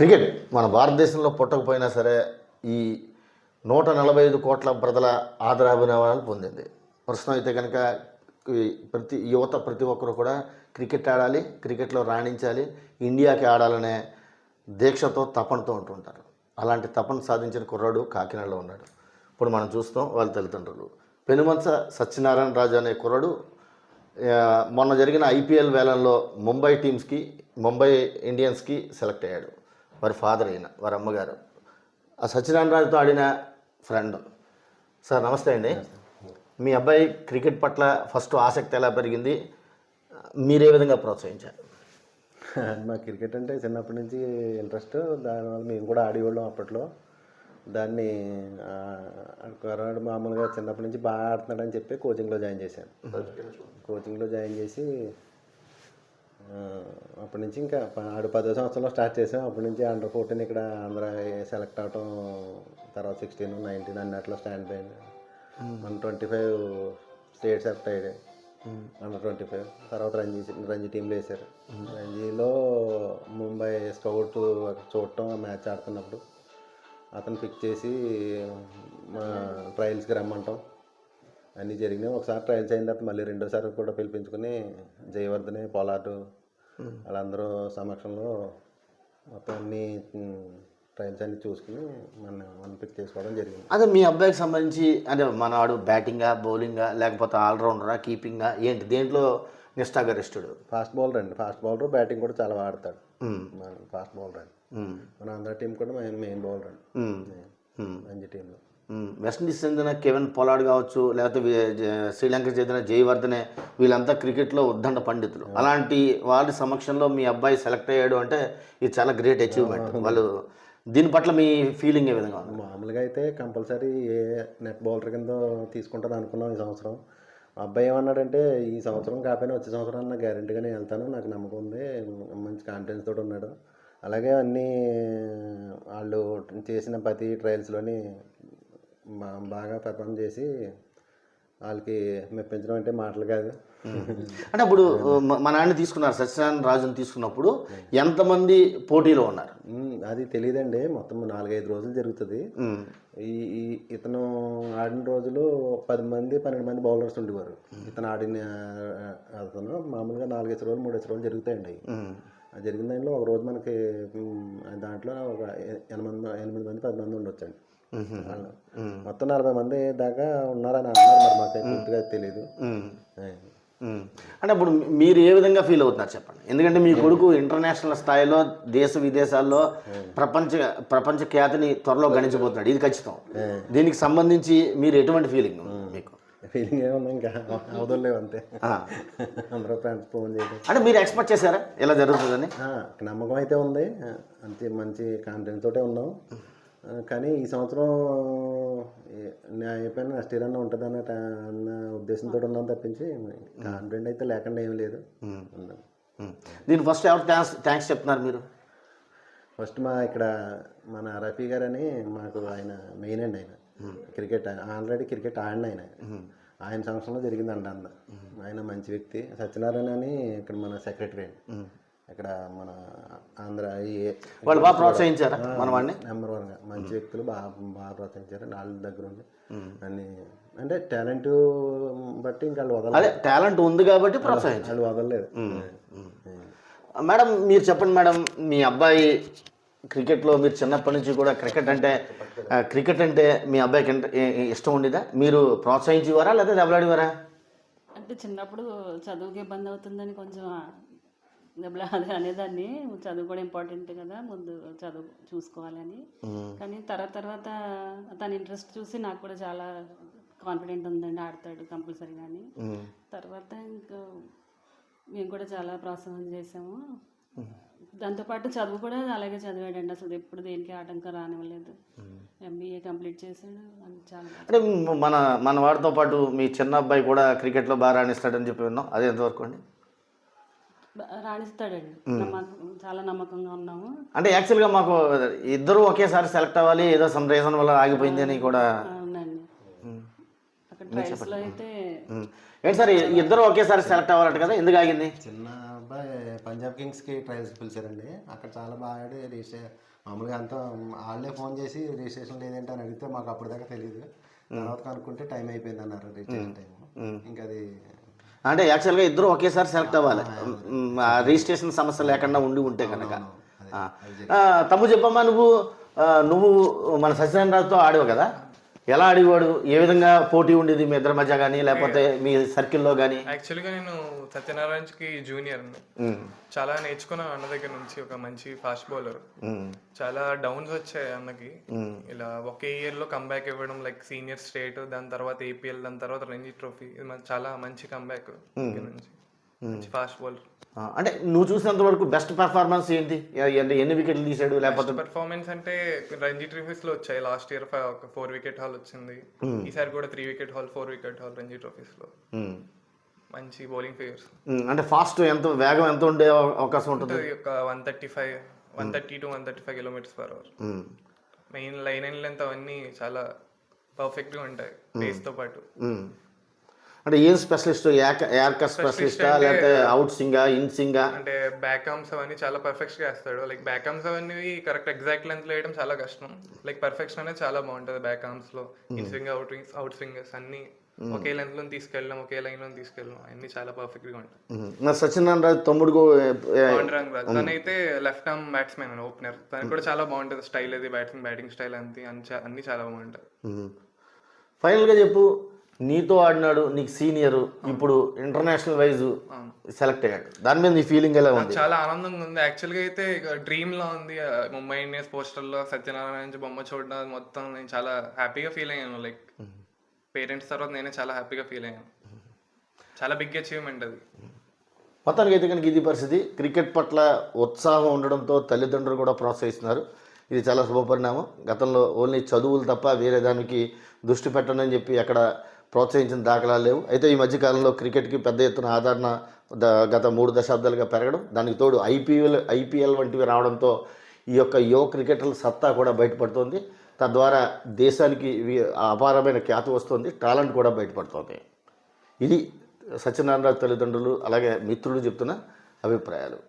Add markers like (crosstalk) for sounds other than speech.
Cricket మన భారతదేశంలో పుట్టకపోయినా సరే ఈ నూట నలభై ఐదు కోట్ల ప్రజల ఆదరాభినవాలు పొందింది. ప్రస్తుతం అయితే కనుక ప్రతి యువత ప్రతి ఒక్కరు కూడా క్రికెట్ ఆడాలి క్రికెట్లో రాణించాలి ఇండియాకి ఆడాలనే దీక్షతో తపనతో ఉంటుంటారు. అలాంటి తపన సాధించిన కుర్రాడు కాకినాడలో ఉన్నాడు. ఇప్పుడు మనం చూస్తాం వాళ్ళ తల్లిదండ్రులు. పెనుమంచ సత్యనారాయణ రాజు అనే కుర్రాడు మొన్న జరిగిన ఐపీఎల్ వేలంలో ముంబై టీమ్స్కి ముంబై ఇండియన్స్కి సెలెక్ట్ అయ్యాడు. వారి ఫాదర్ అయిన వారి అమ్మగారు. ఆ సత్యనారాయణ రాజుతో ఆడిన ఫ్రెండ్. సార్ నమస్తే అండి. మీ అబ్బాయి క్రికెట్ పట్ల ఫస్ట్ ఆసక్తి ఎలా పెరిగింది? మీరే విధంగా ప్రోత్సహించారు? (laughs) మా క్రికెట్ అంటే చిన్నప్పటి నుంచి ఇంట్రెస్ట్. దానివల్ల మేము కూడా ఆడేవాళ్ళం అప్పట్లో. దాన్ని మామూలుగా చిన్నప్పటి నుంచి బాగా ఆడుతున్నాడని చెప్పి కోచింగ్లో జాయిన్ చేశాను. కోచింగ్లో జాయిన్ చేసి అప్పటి నుంచి ఇంకా ఆడు పదో సంవత్సరంలో స్టార్ట్ చేసాం. అప్పటి నుంచి అండర్ ఫోర్టీన్ ఇక్కడ ఆంధ్ర సెలెక్ట్ అవటం తర్వాత సిక్స్టీన్ నైన్టీన్ అన్నట్లో స్టాండ్ అయింది మన ట్వంటీ ఫైవ్ స్టేట్ సెలెక్ట్ అయ్యాడు అండర్ ట్వంటీ ఫైవ్ తర్వాత రంజీ రంజీ టీంలో వేశారు. రంజీలో ముంబై స్కౌట్ చూడటం మ్యాచ్ ఆడుతున్నప్పుడు అతను పిక్ చేసి మా ట్రయల్స్కి రమ్మంటాం. అన్నీ జరిగినాయి. ఒకసారి ట్రయల్స్ అయిన తర్వాత మళ్ళీ రెండోసారి కూడా పిలిపించుకుని జయవర్ధని పోలార్డు వాళ్ళందరూ సమక్షంలో మొత్తం అన్ని ట్రయల్స్ అన్ని చూసుకుని మన మన పిక్ చేసుకోవడం జరిగింది. అదే మీ అబ్బాయికి సంబంధించి అంటే మనవాడు బ్యాటింగా బౌలింగా లేకపోతే ఆల్రౌండరా కీపింగా ఏంటి? దేంట్లో నిష్ఠాగరిష్ఠుడు ఫాస్ట్ బౌలర్ అండి. ఫాస్ట్ బౌలర్ బ్యాటింగ్ కూడా చాలా ఆడతాడు మన ఫాస్ట్ బౌలర్ అండి. మన ఆంధ్ర టీం కూడా మెయిన్ మెయిన్ బౌలర్ అండి. రంజీ టీంలో. వెస్టిండీస్ చెందిన కెవెన్ పొలాడ్ కావచ్చు లేకపోతే శ్రీలంక చెందిన జయవర్ధనే వీళ్ళంతా క్రికెట్లో ఉద్దండ పండితులు. అలాంటి వాళ్ళ సమక్షంలో మీ అబ్బాయి సెలెక్ట్ అయ్యాడు అంటే ఇది చాలా గ్రేట్ అచీవ్మెంట్. వాళ్ళు దీని పట్ల మీ ఫీలింగ్ ఏ విధంగా ఉంది? మామూలుగా అయితే కంపల్సరీ ఏ నెట్ బౌలర్ కింద తీసుకుంటాను అనుకున్నాం ఈ సంవత్సరం. అబ్బాయి ఏమన్నాడంటే ఈ సంవత్సరం కాకపోయినా వచ్చే సంవత్సరం నా గ్యారెంటీగా నేను వెళ్తాను నాకు నమ్మకం ఉంది మంచి కాన్ఫిడెన్స్ తోటి ఉన్నాడు. అలాగే అన్నీ వాళ్ళు చేసిన ప్రతి ట్రయల్స్లోని బాగా పెర్ఫామ్ చేసి వాళ్ళకి మెప్పించడం అంటే మాటలు కాదు. అంటే ఇప్పుడు మ- నాన్న తీసుకున్నారు సత్యనారాయణ రాజుని తీసుకున్నప్పుడు ఎంతమంది పోటీలో ఉన్నారు? అది తెలియదండి. మొత్తం నాలుగైదు రోజులు జరుగుతుంది. ఈ ఇతను ఆడిన రోజులు పది మంది పన్నెండు మంది బౌలర్స్ ఉండేవారు. ఇతను ఆడిన అతను మామూలుగా నాలుగైదు రోజులు మూడేసి రోజులు జరుగుతాయండి. జరిగిన దాంట్లో ఒక రోజు మనకి దాంట్లో ఒక ఎనిమిది మంది ఎనిమిది మంది పది మంది ఉండొచ్చండి. వాళ్ళు. మొత్తం నలభై మంది దాకా ఉన్నారని అంటున్నారు మరి మాకు పూర్తిగా తెలియదు. అంటే ఇప్పుడు మీరు ఏ విధంగా ఫీల్ అవుతున్నారు చెప్పండి. ఎందుకంటే మీ కొడుకు ఇంటర్నేషనల్ స్థాయిలో దేశ విదేశాల్లో ప్రపంచ ప్రపంచ ఖ్యాతిని త్వరలో గణించబోతున్నాడు. ఇది ఖచ్చితం. దీనికి సంబంధించి మీరు ఎటువంటి ఫీలింగ్ మీకు? ఫీలింగ్ ఏమన్నా ఇంకా? అవదలేవు అంతే. అందరూ ఫ్రెండ్స్ ఫోన్ చేయడం అంటే మీరు ఎక్స్పెక్ట్ చేశారా? ఇలా జరుగుతుందని? నమ్మకం అయితే ఉంది. అంతే మంచి కాన్ఫిడెన్స్ తోటే ఉన్నాం. కానీ ఈ సంవత్సరం నా అయిపోయిన నెక్స్ట్ ఇయర్ అన్న ఉంటుంది అన్న అన్న ఉద్దేశంతో ఉన్నాం తప్పించి కాన్ఫిడెంట్ అయితే లేకుండా ఏం లేదు. దీనికి ఫస్ట్ ఎవరు థ్యాంక్స్ థ్యాంక్స్ చెప్తున్నారు మీరు? ఫస్ట్ మా ఇక్కడ మన రఫీ గారు అని మాకు ఆయన మెయిన్ అండి ఆయన. క్రికెట్ ఆల్రెడీ క్రికెట్ ఆడిన ఆయన. ఆయన సంవత్సరంలో జరిగిందండి అంద ఆయన మంచి వ్యక్తి. సత్యనారాయణ అని ఇక్కడ మన సెక్రటరీ అండి. ఇక్కడ మన ఆంధ్ర వాళ్ళు బాగా ప్రోత్సహించారా మన వాడిని? నెంబర్ వన్గా. మంచి వ్యక్తులు బాగా బాగా ప్రోత్సహించారు. వాళ్ళ దగ్గర ఉంది అన్ని అంటే టాలెంట్ బట్టి ఇంకా వాళ్ళు వదలలేదు. అదే టాలెంట్ ఉంది కాబట్టి ప్రోత్సహించారు. వదలలేదు. మేడం మీరు చెప్పండి మేడం మీ అబ్బాయి క్రికెట్లో మీరు చిన్నప్పటి నుంచి కూడా క్రికెట్ అంటే క్రికెట్ అంటే మీ అబ్బాయికి ఇష్టం ఉండేదా? మీరు ప్రోత్సహించేవారా లేదా దెబ్బలాడేవారా? అంటే చిన్నప్పుడు చదువుకి ఇబ్బంది అవుతుందని కొంచెం దెబ్బలా అది (laughs) అనేదాన్ని. చదువు కూడా ఇంపార్టెంట్ కదా ముందు చదువు చూసుకోవాలని. కానీ తర్వాత తర్వాత తన ఇంట్రెస్ట్ చూసి నాకు కూడా చాలా కాన్ఫిడెంట్ ఉందండి ఆడతాడు కంపల్సరీ కానీ తర్వాత ఇంకా మేము కూడా చాలా ప్రోత్సాహం చేసాము. దాంతోపాటు చదువు కూడా అలాగే చదివాడండి. అసలు ఎప్పుడు దేనికి ఆటంకం రానివ్వలేదు. ఎంబీఏ కంప్లీట్ చేశాడు అని చాలా అంటే మన మన వాడితో పాటు మీ చిన్న అబ్బాయి కూడా క్రికెట్లో బాగా రాణిస్తాడని చెప్పి విన్నాం. అదే ఎంతవరకు అండి? రాణిస్తాడండి. నమ్మకం చాలా నమ్మకంగా ఉన్నాము. అంటే యాక్చువల్గా మాకు ఇద్దరు ఒకేసారి సెలెక్ట్ అవ్వాలి ఏదో సమ్ రీజన్ వల్ల ఆగిపోయింది అని కూడా అయితే. ఏంటి సార్ ఇద్దరు ఒకేసారి సెలెక్ట్ అవ్వాలంట కదా ఎందుకు ఆగింది? చిన్న అబ్బాయి పంజాబ్ కింగ్స్కి ట్రయల్స్కి పిలిచారండి. అక్కడ చాలా బాగా ఆడి రిజిస్ట్రే మామూలుగా అంతా వాళ్ళే ఫోన్ చేసి రిజిస్ట్రేషన్ లేదంటే అని అడిగితే మాకు అప్పటిదాకా తెలియదు తర్వాత కనుక్కుంటే టైం అయిపోయింది అన్నారు రిజిస్ట్రేషన్ టైం ఇంకా అంటే యాక్చువల్గా ఇద్దరు ఒకేసారి సెలెక్ట్ అవ్వాలి. రిజిస్ట్రేషన్ సమస్య లేకుండా ఉండి ఉంటే కనుక. తమ్ము చెప్పమ్మా నువ్వు నువ్వు మన సత్యనారాయణరావుతో ఆడావు కదా? ఎలా ఆడేవాడు? ఏ విధంగా పోటీ ఉండేది మీ ఇద్దరి మధ్య కానీ లేకపోతే మీ సర్కిల్లో కానీ యాక్చువల్గా నేను సత్యనారాయణకి జూనియర్. చాలా నేర్చుకున్నాను అన్న దగ్గర నుంచి ఒక మంచి ఫాస్ట్ బౌలర్. చాలా డౌన్స్ వచ్చాయి అన్నకి. ఇలా ఒకే ఇయర్లో కంబ్యాక్ ఇవ్వడం లైక్ సీనియర్ స్టేట్ దాని తర్వాత ఏపీఎల్ దాని తర్వాత రంజీ ట్రోఫీ చాలా మంచి కంబ్యాక్ నుంచి. మంచి ఫాస్ట్ బౌలర్ అంటే నువ్వు చూసినంత వరకు బెస్ట్ పెర్ఫార్మెన్స్ ఏంటి? ఎన్ని- వికెట్లు తీసాడు? లేకపోతే పెర్ఫార్మెన్స్ అంటే రంజీ ట్రోఫీస్లో వచ్చాయి. Last year four wicket haul వచ్చింది. ఈసారి కూడా three wicket haul four wicket haul Ranji ట్రోఫీస్లో. మ్, మంచి బౌలింగ్ ఫిగర్స్ మ్, అంటే ఫాస్ట్ ఎంత వేగం ఎంత ఉండే అవ- అవకాశం ఉంటుంది? ఒక one thirty five one thirty to one thirty five kilometres per hour main line and length అవన్నీ చాలా పర్ఫెక్ట్గా ఉంటాయి. పేస్తో పాటు. అంటే ఏం స్పెషలిస్ట్? యార్కర్ స్పెషలిస్టా? లేకపోతే అవుట్ సింగా ఇన్ సింగా? అంటే బ్యాక్ ఆర్మ్స్ అవన్నీ చాలా పర్ఫెక్ట్గా వేస్తాడు. లైక్ బ్యాక్ ఆర్మ్స్ అవన్నీ కరెక్ట్ ఎగ్జాక్ట్ లెంత్లో వేయడం చాలా కష్టం. లైక్ పర్ఫెక్షన్ అనేది చాలా బాగుంటది back ఆర్మ్స్లో in swing out swings out swingers అన్ని ఒకే లెంత్లో తీసుకెళ్ళడం ఒకే లైన్లో తీసుకెళ్ళడం అన్ని చాలా పర్ఫెక్ట్గా ఉంటాయి. మరి సత్యనారాయణ రాజు తమ్ముడు రాజ్. తనైతే లెఫ్ట్ ఆర్మ్ బ్యాట్స్మెన్ ఓపెనర్ తనకి కూడా చాలా బాగుంటది స్టైల్ అది బ్యాటింగ్ బ్యాటింగ్ స్టైల్ అంతే అన్ని చాలా బాగుంటాయి. మ్మ్. ఫైనల్గా చెప్పు. నీతో ఆడినాడు నీకు సీనియర్ ఇప్పుడు ఇంటర్నేషనల్ వైజ్ సెలెక్ట్ అయ్యాడు. దాని మీద నీ ఫీలింగ్ ఎలా ఉంది? చాలా ఆనందంగా ఉంది. యాక్చువల్గా అయితే డ్రీమ్ లా ఉంది. ముంబై ఇండియన్స్ పోస్టర్లో సత్యనారాయణ నుంచి బొమ్మ చూడడం మొత్తం నేను చాలా హ్యాపీగా ఫీల్ అయ్యాను. లైక్ పేరెంట్స్ తర్వాత నేనే చాలా హ్యాపీగా ఫీల్ అయ్యాను. చాలా బిగ్ అచీవ్మెంట్ అది. మొత్తానికి అయితే కనుక ఇది పరిస్థితి. క్రికెట్ పట్ల ఉత్సాహం ఉండడంతో తల్లిదండ్రులు కూడా ప్రోత్సహిస్తున్నారు. ఇది చాలా శుభపరిణామం. గతంలో ఓన్లీ చదువులు తప్ప వేరే దానికి దృష్టి పెట్టండి అని చెప్పి అక్కడ ప్రోత్సహించిన దాఖలాలు లేవు. అయితే ఈ మధ్యకాలంలో క్రికెట్కి పెద్ద ఎత్తున ఆదరణ గత మూడు దశాబ్దాలుగా పెరగడం దానికి తోడు ఐపీఎల్ ఐపీఎల్ వంటివి రావడంతో ఈ యొక్క యువ క్రికెటర్ల సత్తా కూడా బయటపడుతోంది. తద్వారా దేశానికి అపారమైన ఖ్యాతి వస్తుంది టాలెంట్ కూడా బయటపడుతోంది. ఇది సత్యనారాయణ తల్లిదండ్రులు అలాగే మిత్రులు చెప్తున్న అభిప్రాయాలు.